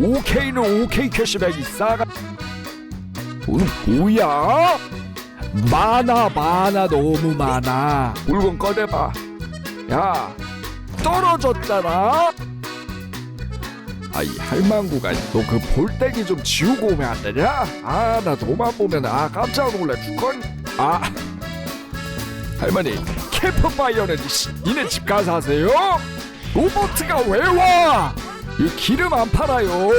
오케이는 오케이 캐시백이 싸가 오늘 뭐야? 많아 많아 너무 많아 물건 꺼내봐 야 떨어졌잖아 아이 할망구가 너 그 볼때기 좀 지우고 오면 안 되냐? 아 나 너만 보면 아 깜짝 놀라 죽건 아 할머니 캠프파이어는 씨, 니네 집 가서 하세요? 로버트가 왜 와? 이 기름 안 팔아요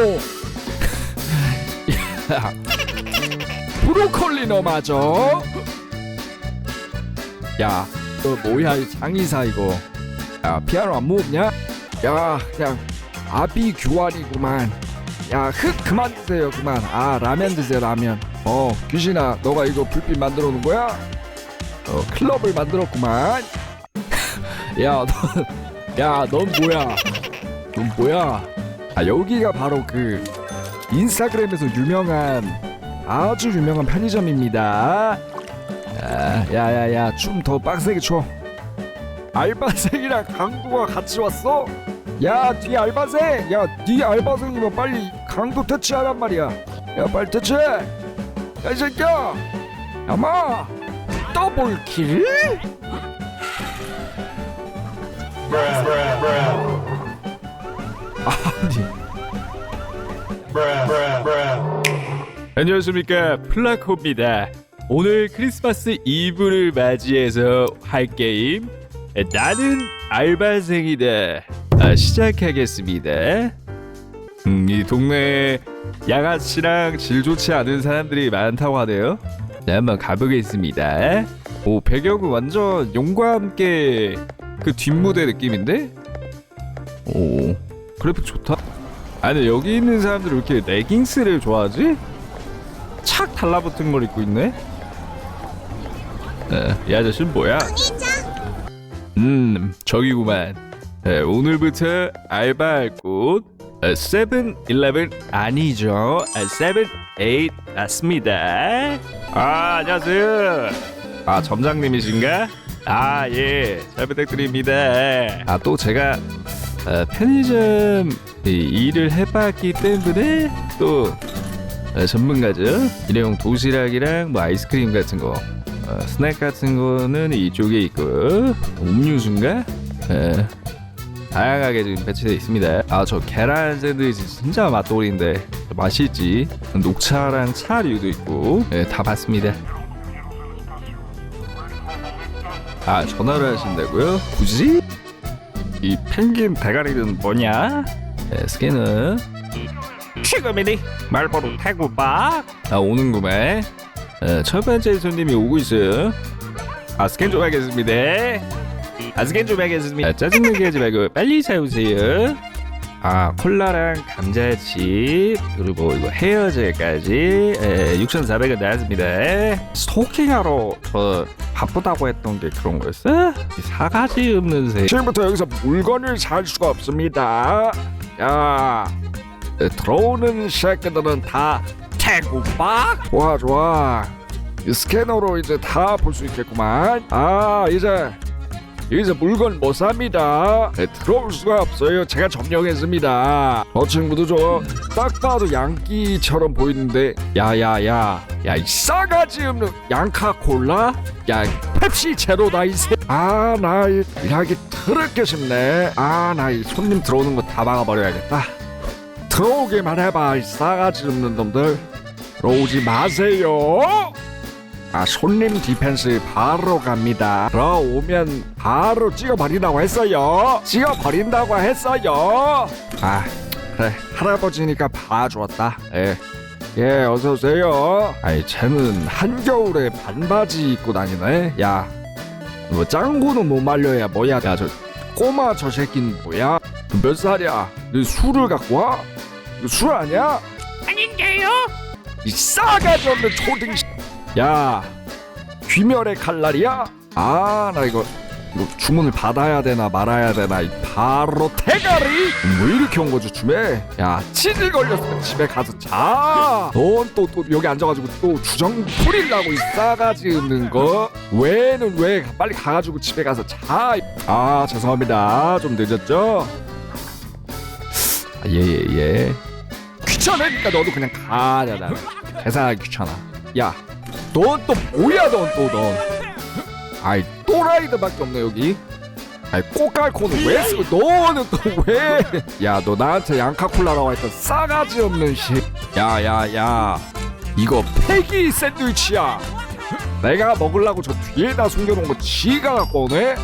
야, 브로콜리 너 맞아? 야, 너 뭐야 이 장의사 이거? 야 피아노 안 무겁냐? 야 그냥 아비 교환이구만. 야 흙 그만 드세요 그만. 아 라면 드세요 라면. 어 귀신아 너가 이거 불빛 만들어 놓은 거야? 어 클럽을 만들었구만. 야 너, 야 넌 뭐야? 넌 뭐야? 아 여기가 바로 그 인스타그램에서 유명한 아주 유명한 편의점입니다. 아, 야야야 춤 더 빡세게 춰. 알바생이랑 강도가 같이 왔어? 야 뒤에 알바생 야 뒤에 알바생이면 빨리 강도 퇴치하란 말이야 야 빨리 퇴치해 야이 새끼야 야마 더블킬? 아니. 안녕하십니까. 플라코입니다. 오늘 크리스마스 이브를 맞이해서 할 게임 나는 알바생이다. 아, 시작하겠습니다. 음, 이 동네에 양아치랑 질 좋지 않은 사람들이 많다고 하네요. 자 한번 가보겠습니다. 오 배경은 완전 용과 함께 그 뒷무대 느낌인데? 오 그래픽 좋다 아니 여기 있는 사람들 왜 이렇게 레깅스를 좋아하지? 착 달라붙은 걸 입고 있네. 에, 이 아저씨는 뭐야? 음, 저기구만. 에, 오늘부터 알바할 곳 에, 세븐일레븐 아니죠? 에, 세븐에잇 맞습니다. 아, 안녕하세요. 아, 점장님이신가? 아, 예. 잘 부탁드립니다. 아, 또 제가 어, 편의점 이, 일을 해봤기 때문에 또 어, 전문가죠. 일회용 도시락이랑 뭐 아이스크림 같은 거, 어, 스낵 같은 거는 이쪽에 있고 음료수인가? 에, 다양하게 지금 배치되어 있습니다. 아 저 계란 샌드위치 진짜 맛돌인데 맛있지. 녹차랑 차류도 있고 예, 다 봤습니다. 아 전화를 하신다고요? 굳이? 이 펭귄 대가리는 뭐냐? 네, 스캐너 지금이니 말보로 태국박 아 오는구만 어, 첫 번째 손님이 오고 있어요. 아 스캔 좀 하겠습니다. 아 스캔 좀 하겠습니다. 아, 짜증나게 하지 말고 빨리 사오세요 아 콜라랑 감자칩 그리고 이거 헤어젤까지. 에, 6,400원 나왔습니다. 스토킹하러 저 바쁘다고 했던 게 그런 거였어? 이 사가지 없는 새. 지금부터 여기서 물건을 살 수가 없습니다. 야 에, 들어오는 새끼들은 다 태국박 좋아 좋아. 이 스캐너로 이제 다 볼 수 있겠구만. 아 이제 이제 물건 못 삽니다. 에, 들어올 수가 없어요. 제가 점령했습니다. 저 친구도 저 딱 봐도 양끼처럼 보이는데 야야야 야 이 싸가지 없는 양카 콜라? 야 펩시 제로다 이새 아나 일하기 더럽게 싶네. 아 나 이 손님 들어오는 거 다 막아버려야겠다. 들어오기만 해봐 이 싸가지 없는 놈들. 들어오지 마세요 아 손님 디펜스 바로 갑니다. 들어오면 바로 찍어버린다고 했어요. 찍어버린다고 했어요. 아 그래 할아버지니까 봐주었다. 예. 예 어서 오세요. 아이 쟤는 한겨울에 반바지 입고 다니네. 야뭐 짱구는 못 말려야 뭐야. 야저 꼬마 저 새끼는 뭐야? 몇 살이야? 너 술을 갖고 와? 술 아니야? 아닌데요? 이 싸가지 없는 초딩 야 귀멸의 칼날이야? 아 나 이거 이거 주문을 받아야 되나 말아야 되나 이 바로 대가리? 왜 이렇게 온 거지 춤에? 야 치질 걸렸으면 집에 가서 자넌 또또 여기 앉아가지고 또 주정 부리려고 이 싸가지 없는 거? 왜는 왜 빨리 가가지고 집에 가서 자아 죄송합니다. 좀 늦었죠? 예예예. 귀찮으니까 너도 그냥 나? 계산하기 귀찮아. 야 넌 또 뭐야 넌 또 넌? 아이 또라이드밖에 없네 여기. 아이 꼬깔코는 왜 쓰고 너는 또 왜? 야 너 나한테 양카콜라라고 했던 싸가지 없는 시야야야. 이거 패기 샌드위치야. 내가 먹으려고 저 뒤에다 숨겨놓은 거 지가 갖고 오네?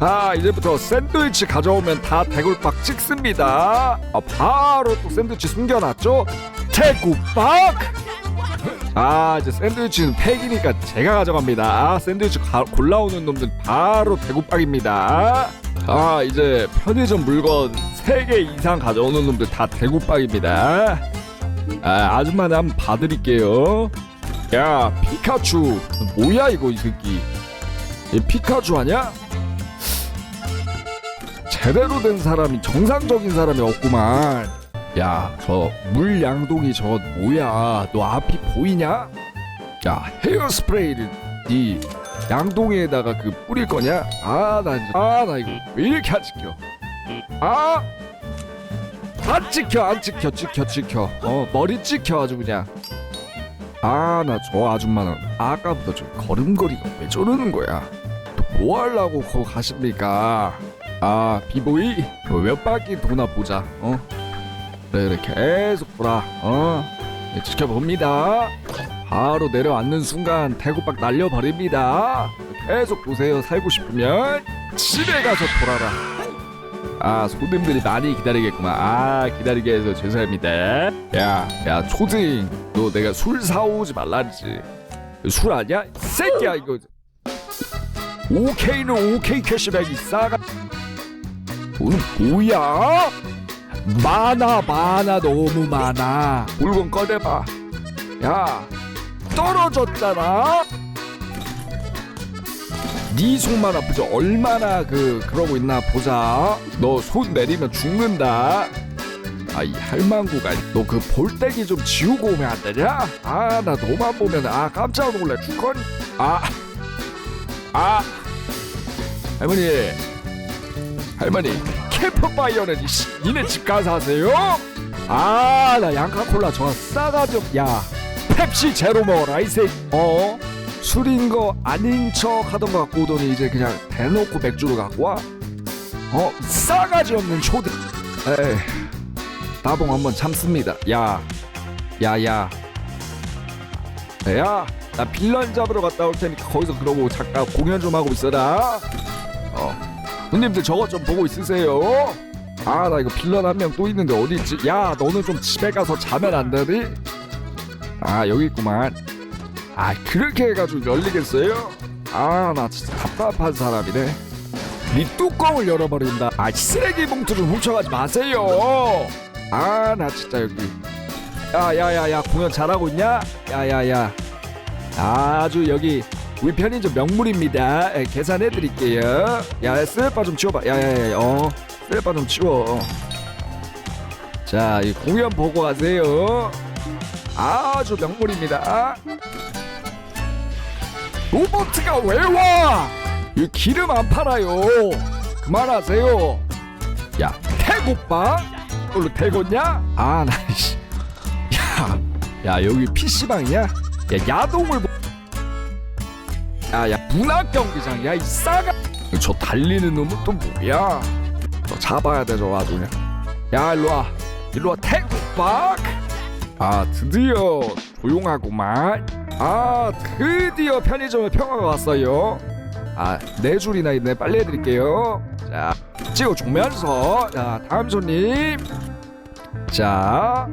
아 이제부터 샌드위치 가져오면 다 대굴박 찍습니다. 아 바로 또 샌드위치 숨겨놨죠? 대굴박 아 이제 샌드위치는 팩이니까 제가 가져갑니다. 아, 샌드위치 가- 골라오는 놈들 바로 대구박입니다. 아 이제 편의점 물건 3개 이상 가져오는 놈들 다 대구박입니다. 아 아줌마는 한번 봐드릴게요. 야 피카츄. 뭐야 이거 이 새끼. 얘 피카츄 아냐? 제대로 된 사람이 정상적인 사람이 없구만 야 저 물양동이 저 뭐야 너 앞이 보이냐? 야 헤어스프레이를 이 양동이에다가 그 뿌릴 거냐? 아 나 아 나 이거 왜 이렇게 안 지켜? 아! 안 찍혀 안 찍혀 찍혀 찍혀 어 머리 찍혀 아주 그냥 아 나 저 아줌마는 아까부터 좀 걸음걸이가 왜 저러는 거야 또 뭐 하려고 거 가십니까 아 비보이 너몇 바퀴 도나 보자 어 그래 그래 계속 돌아 어? 네, 지켜봅니다. 바로 내려앉는 순간 대구박 날려버립니다. 계속 보세요. 살고 싶으면 집에 가서 돌아라. 아 손님들이 많이 기다리겠구만. 아 기다리게 해서 죄송합니다. 야야 초딩 너 내가 술 사오지 말라지. 술 아니야? 이 새끼야 이거. 오케이는 오케이 캐시백이 싸가. 오늘 뭐야? 많아 많아 너무 많아. 물건 꺼내봐. 야 떨어졌잖아. 네 손만 아프지 얼마나 그 그러고 있나 보자. 너 손 내리면 죽는다. 아이 할망구가 너 그 볼때기 좀 지우고 오면 안 되냐? 아 나 너만 보면 아 깜짝 놀래 죽건. 아아. 할머니 할머니 캠프파이어는 이씨 니네 집 가서 하세요? 아 나 양카콜라 저 싸가지 없- 야 펩시 제로 먹어라 이 새끼 어? 술인 거 아닌 척 하던 거 갖고 오더니 이제 그냥 대놓고 맥주를 갖고 와? 어? 싸가지 없는 초딩 에이 나봉 한번 참습니다 야 야 야 야, 나 빌런 잡으러 갔다 올 테니까 거기서 그러고 잠깐 공연 좀 하고 있어라. 어, 손님들 저것 좀 보고 있으세요. 아, 나 이거 빌런 한 명 또 있는데 어디 있지? 야, 너는 좀 집에 가서 자면 안 되니? 아, 여기 있구만. 아, 그렇게 해가지고 열리겠어요? 아, 나 진짜 답답한 사람이네. 이 뚜껑을 열어버린다. 아, 쓰레기 봉투 좀 훔쳐가지 마세요. 아, 나 진짜 여기. 야야야야 공연 잘하고 있냐? 야야야 아주 여기 우리 편의점 명물입니다. 에, 계산해 드릴게요. 야 쓰레빠 좀 치워봐. 야야야 어 쓰레빠 좀 치워. 자 이 공연 보고 가세요. 아주 명물입니다. 로버트가 왜 와? 이 기름 안 팔아요. 그만하세요. 야 태국빵? 이걸로 태웠냐? 아 나이씨. 야, 야 여기 PC방이야? 야 야동을 보... 문학 경기장이야 이 싸가. 저 달리는 놈은 또 뭐야? 저 잡아야 돼저 아주 그냥 야 일로와. 일로와 태국박. 아 드디어 조용하구만. 아 드디어 편의점에 평화가 왔어요. 아네 줄이나 있네. 빨리 해드릴게요. 자 찍어주면서. 자 다음 손님. 자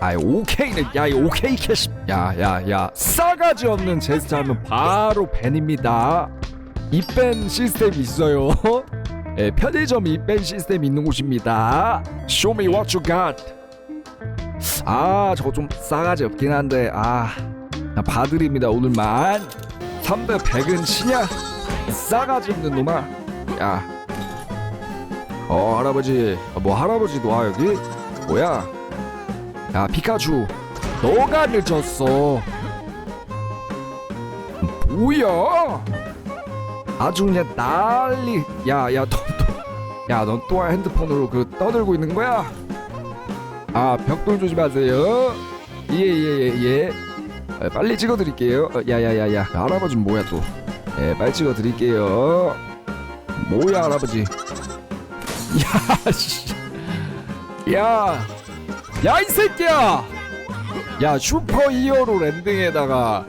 아이 오케이는 야이 오케이 캐시 야야야. 싸가지 없는 제스처 하면 바로 밴입니다. 입밴 시스템이 있어요. 예, 편의점 입밴 시스템 있는 곳입니다. Show me what you got. 아 저거 좀 싸가지 없긴 한데 아 봐드립니다 오늘만. 300 100은 치냐 싸가지 없는 놈아. 야. 어 할아버지. 어, 뭐 할아버지 도 와 여기? 뭐야 야 피카츄 너가 늦었어. 뭐야? 아주 그냥 난리. 야야 너야넌 또한 핸드폰으로 그 떠들고 있는 거야? 아 벽돌 조심하세요. 예예예 예, 아, 빨리 찍어드릴게요. 어, 야야야야. 할아버지 뭐야 또? 예, 빨리 찍어드릴게요. 뭐야 할아버지? 야 씨. 야, 야 이 새끼야! 야 슈퍼 히어로 랜딩에다가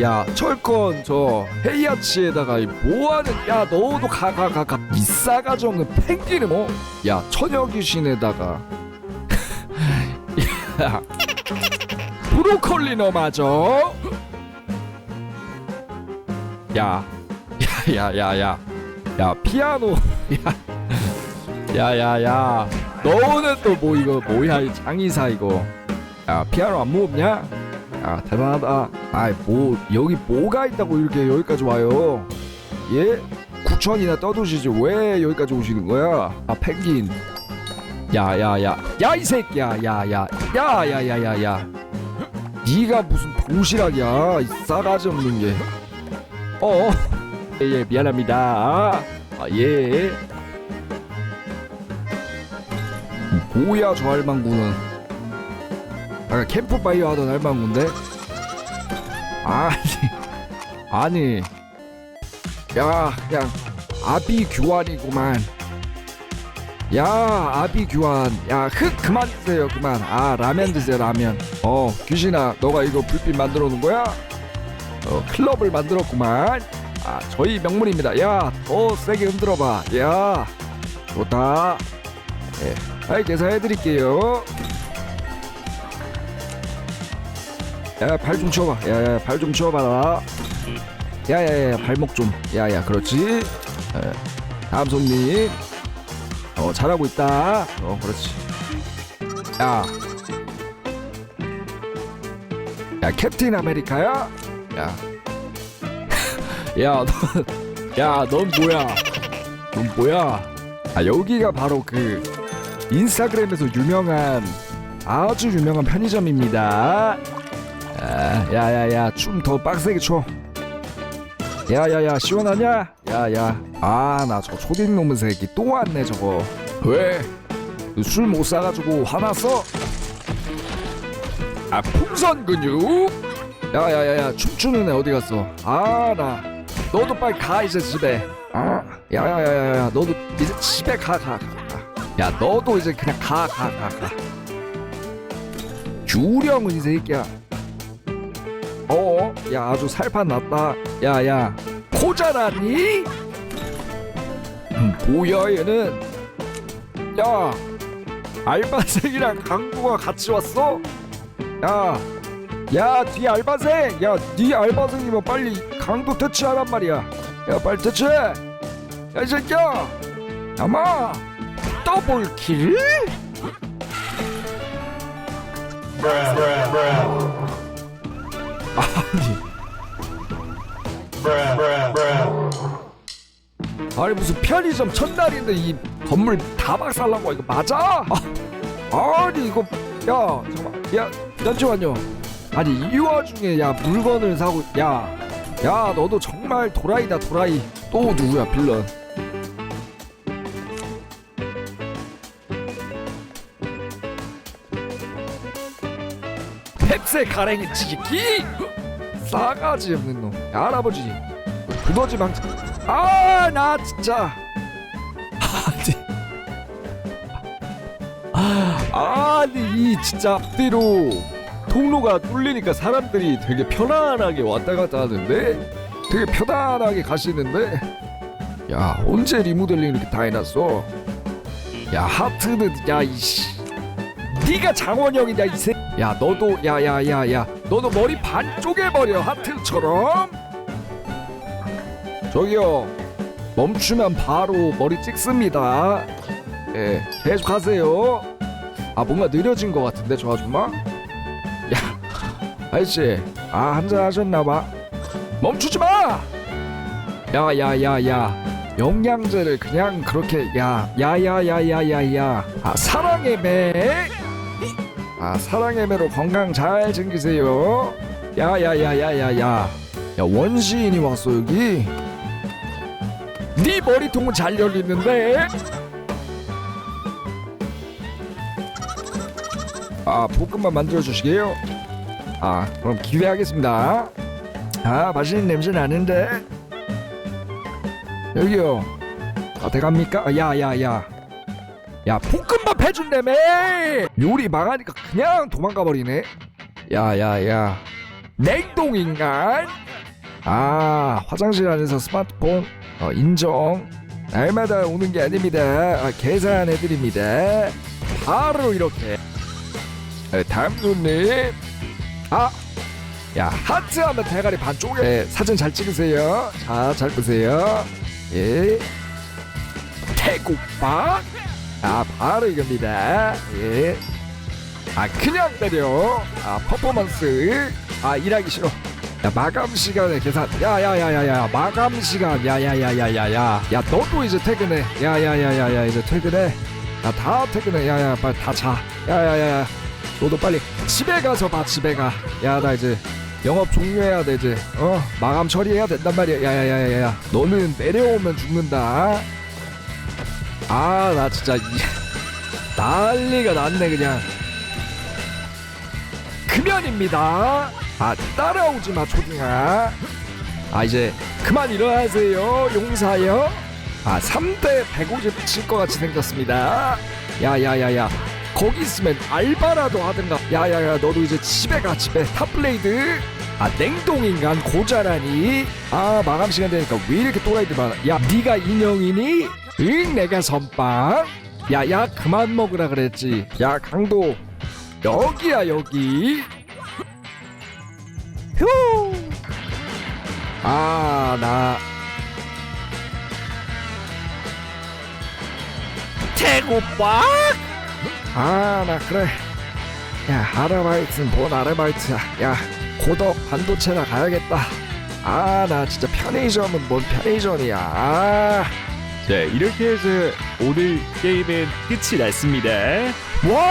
야 철권 저 헤이아치에다가 이 뭐하는 야 너도 가 가 가 가. 이 싸가지 없는 펭귄을 뭐야 처녀 귀신에다가. 야 브로콜리 너 맞아 야야 야 야 야. 야 피아노. 야 야야야 너는 또 뭐 이거 뭐야 이 장의사 이거? 야 피아노 안 무겁냐? 야 대단하다. 아이 뭐 여기 뭐가 있다고 이렇게 여기까지 와요? 예? 구천이나 떠드시지 왜 여기까지 오시는 거야? 아 펭귄. 야야야. 야 이 새끼야. 야야. 야야야야야. 네가 무슨 도시락이야? 이 싸가지 없는 게. 어? 예, 예 미안합니다. 아예 뭐야 저 할망구는. 아까 캠프파이어 하던 할망구인데. 아니 아니. 야 그냥 아비 규환이구만. 야 아비 규환. 야 흙 그만 드세요 그만. 아 라면 드세요 라면. 어 귀신아 너가 이거 불빛 만들어 놓은 거야? 어 클럽을 만들었구만. 아 저희 명물입니다. 야 더 세게 흔들어 봐야 좋다. 예 아이 계산해 드릴게요. 야 발 좀 치워봐. 야야 발 좀 치워봐라. 야야야 발목 좀. 야야 그렇지? 예, 다음 손님 어 잘하고 있다. 어 그렇지. 야. 야 캡틴 아메리카야? 야. 야, 너, 야, 넌 뭐야? 넌 뭐야? 아, 여기가 바로 그 인스타그램에서 유명한 아주 유명한 편의점입니다. 아, 야야야, 춤 더 빡세게 춰. 야야야, 시원하냐? 야야, 아, 나 저 초딩 놈의 새끼 또 왔네 저거. 왜? 술 못 사가지고 화났어? 아, 풍선 근육? 야야야야, 춤추는 애 어디 갔어? 아, 나. 너도 빨리 가 이제 집에. 어? 야야야야야, 너도 이제 집에 가 가. 가, 가. 야, 너도 이제 그냥 가 가 가 가. 주령은 이 새끼야. 어? 야, 아주 살판 났다. 야야, 코 자랐니? 음, 뭐야 얘는? 야, 알바생이랑 강구가 같이 왔어? 야, 야, 뒤 알바생! 야, 네 알바생이면 빨리 강도 퇴치하란 말이야. 야, 빨리 퇴치해! 야, 이 새끼야! 아마 더블킬? 아니. 아니 무슨 편의점 첫날인데 이 건물 다 박살난 거 이거 맞아? 아, 아니 이거 야 잠깐 야 잠시만요. 아니 이 와중에 야 물건을 사고 야야 너도 정말 도라이다 도라이 또 누구야 빌런? 펩세 가랭이 찌기 싸가지 없는 놈. 야, 할아버지. 두더지 망치 아나 진짜. 아니. 아니 이 진짜 앞뒤로 통로가 뚫리니까 사람들이 되게 편안하게 왔다 갔다 하는데? 되게 편안하게 가시는데? 야 언제 리모델링 이렇게 다 해놨어? 야 하트는 야 이씨 네가 장원영이냐 이새 야 너도 야야야야. 너도 머리 반쪽에 버려 하트처럼. 저기요 멈추면 바로 머리 찍습니다. 예 계속 하세요. 아 뭔가 느려진 것 같은데 저 아줌마? 야 아저씨 아 한잔 하셨나봐. 멈추지 마! 야야야야. 영양제를 그냥 그렇게 야 야야야야야야. 아 사랑의 매 아 사랑의 매로 건강 잘 챙기세요. 야야야야야야. 야 원시인이 왔어 여기. 네 머리통은 잘 열리는데. 아 볶음밥 만들어 주시게요. 아 그럼 기대하겠습니다. 아 맛있는 냄새 나는데. 여기요. 어디 갑니까? 야야야 야 볶음밥 해준다며! 요리 망하니까 그냥 도망가 버리네. 야야야. 냉동인간. 아 화장실 안에서 스마트폰. 어, 인정. 날마다 오는 게 아닙니다. 아, 계산해드립니다. 바로 이렇게. 네, 다음 손님 아 야 하트 하면 대가리 반쪽에 네, 사진 잘 찍으세요. 자 잘 보세요. 예. 태국밥 아 바로 이겁니다 예 아 그냥 때려 아 퍼포먼스 아 일하기 싫어 야 마감 시간에 계산 야야야야야 마감 시간 야야야야야야 야 너도 이제 퇴근해 야야야야야 이제 퇴근해 야다 퇴근해 야야 빨리 다자 야야야야 너도 빨리 집에 가서 봐 집에 가야 나 이제 영업 종료해야 돼 이제 어 마감 처리해야 된단 말이야 야야야야야 너는 내려오면 죽는다 아 나 진짜 이, 난리가 났네 그냥. 금연입니다. 아 따라오지 마 초딩아. 아 이제 그만 일어나세요 용사요 아 3대 150 칠 것 같이 생겼습니다. 야야야야. 거기 있으면 알바라도 하든가. 야야야 너도 이제 집에 가 집에. 탑블레이드 아 냉동인간 고자라니. 아 마감 시간 되니까 왜 이렇게 또라이들 많아? 야 네가 인형이니? 응 내가 선빵. 야야 그만 먹으라 그랬지. 야 강도. 여기야 여기. 휴아나. 태국밥? 아나 그래. 야 아르바이트는 뭔 아르바이트야? 야 고덕 반도체나 가야겠다. 아 나 진짜 편의점은 뭔 편의점이야. 아. 자 이렇게 해서 오늘 게임은 끝이 났습니다. 뭐?